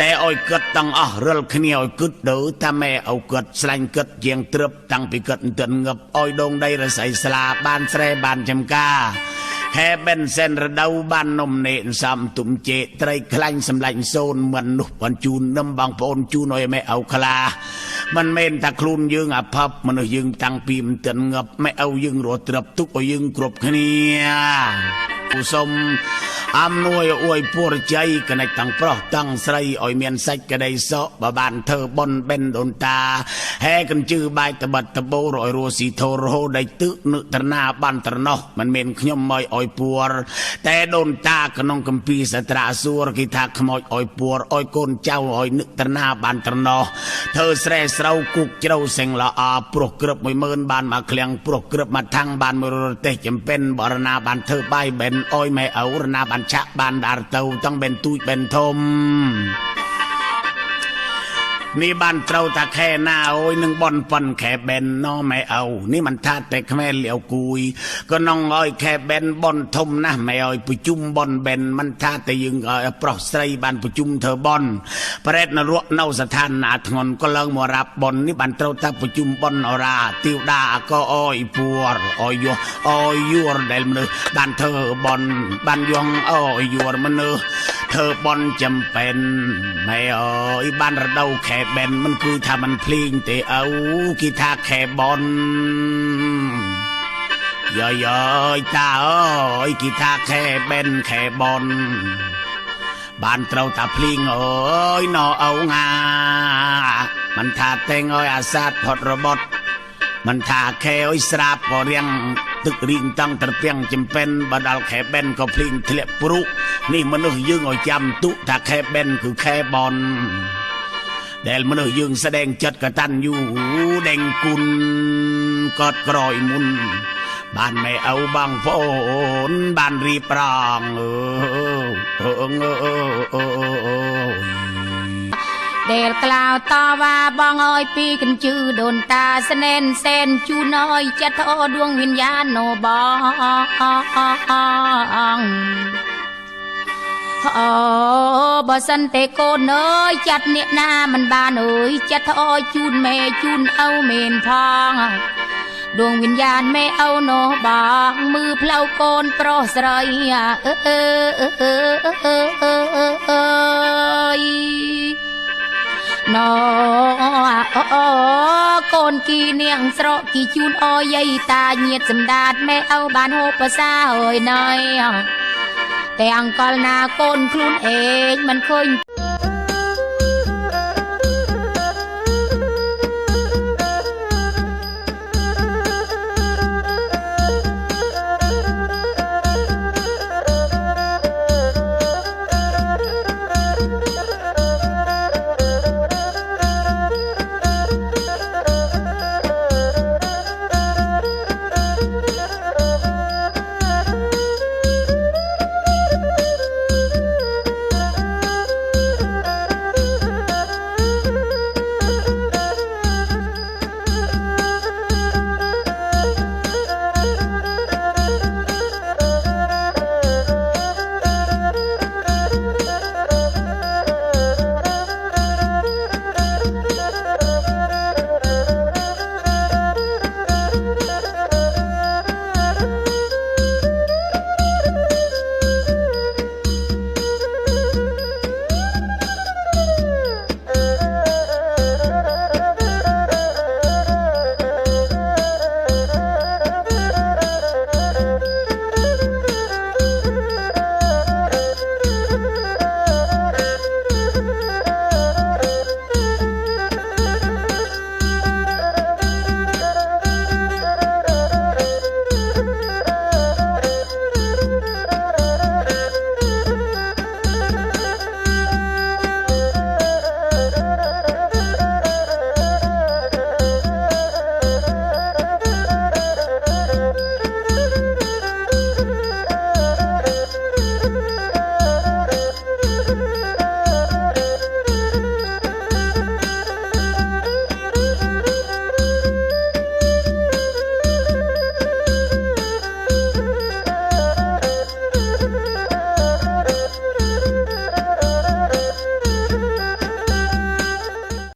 តែឲ្យគិតទាំងអស់រិលគ្នាឲ្យគិតទៅតាម៉ែឲ្យគិតស្លាញ់គិតជាងត្រឹបតាំងពីគិតទិនងឹបឲ្យដងដីរស័យស្លាបានស្រែបានចំការហែបិនសិនរដូវបាននំនេនសំទុំជេត្រីខ្លាញ់សម្លាញ់សូនមិននោះបានជូននឹមបងប្អូនជូនឲ្យម៉ែឪខ្លាមិនមែនតែខ្លួនយើងអភ័ព្វមនុស្សយើងតាំងពីមិនទាន់ងប់ម៉ែឪយើងរស់ត្រឹបទុកឲ្យយើងគ្រប់គ្នា សូមអំនួយអួយពួរជ័យកណិចទាំងប្រុសទាំងស្រីឲ្យមានសាច់ក្តីសក់បើបានធ្វើបុណ្យបិណ្ឌដូនតាហែកញ្ជឺបាយតបិតតបោរឲ្យរស់ស៊ីធរហូដៃទឹកនឹកត្រណាបានត្រណោះមិនមែនខ្ញុំមកឲ្យពួរតែដូនតាក្នុងកម្ពីសត្រាសួរគេថាខ្មោចឲ្យពួរឲ្យកូនចៅឲ្យនឹកត្រណាបានត្រណោះធ្វើស្រែស្រូវគុកជ្រៅសេងល្អព្រោះក្រឹប10000បានមកឃ្លាំងព្រោះក្រឹបមកថាំងបានមួយរទេសចំពេនបរណាបានធ្វើបាយបិណ្ឌអុយម៉ែអូរណាបានចាក់បានដារទៅទាំងបេនទូចបេនធំ នេះបានត្រូវថាខែណាអើយនឹងបនប៉ុនខែបែនណោម៉ែអោនេះមិនថាតែខ្មែរលាវគួយក៏នងអើយខែបែនបនធំណាស់ម៉ែអើយប្រជុំបនបែនមិនថាតែយើងប្រុសស្រីបានប្រជុំធ្វើបនប្រេតនរកនៅស្ថានណាធ្ងន់ក៏ឡើងមករាប់បននេះបានត្រូវថាប្រជុំបនអរាទៀវដាក៏អើយពួរអើយយោអើយយួរដែលមនុស្សបានធ្វើបនបានយងអើយយួរមនុស្សធ្វើបនចំបែនម៉ែអើយបានរដូវខែแบนมันคือถ้ามันพลิงแต่เอากีทาแค่บอลย่อยยตาอ้อยกีทาแค่แบนแค่บอลบ้านเราตาพลิงเอ้ยนอเอางา มันทาแตงอ้อยอาซาดพอดระบดมันทาแค่อ้ยสราบพอเรียงตึกริงตั้งตะเพียงจำเป็นบัดาลแค่เบนก็พลิงเทเลปรุ นี่มนุษย์ยืงอ้อยจำตุถ้าแค่เบนคือแค่บอล ដែលមនុស្សយើងស្ដែងចិត្តកតាន់យូដេងគុណកត់ក្រោយមុន បានម៉ែឪបងប្អូនបានរៀបរងអើអើអើអើអើដែលក្លាវតវ៉ាបងអើយពីកញ្ជឺដូនតាស្នេនសែនជូនអើយចិត្តអដួងវិញ្ញាណណូបង អូបើសិនទេកូនអើយចាត់អ្នកណាមិនបានអើយចិត្តអើយជូនមេជូនឪមែនផងដួងវិញ្ញាណមេឪនោះបងมือផ្លូវកូនប្រុសស្រីអើអើអើអើអើណូអូកូនគីនាងស្រកគីជូនអយាយតាញាតសម្ដាតមេឪបានហូបភាសាអើយណៃ តែអង្គលណាកូនខ្លួនឯងមិនឃើញ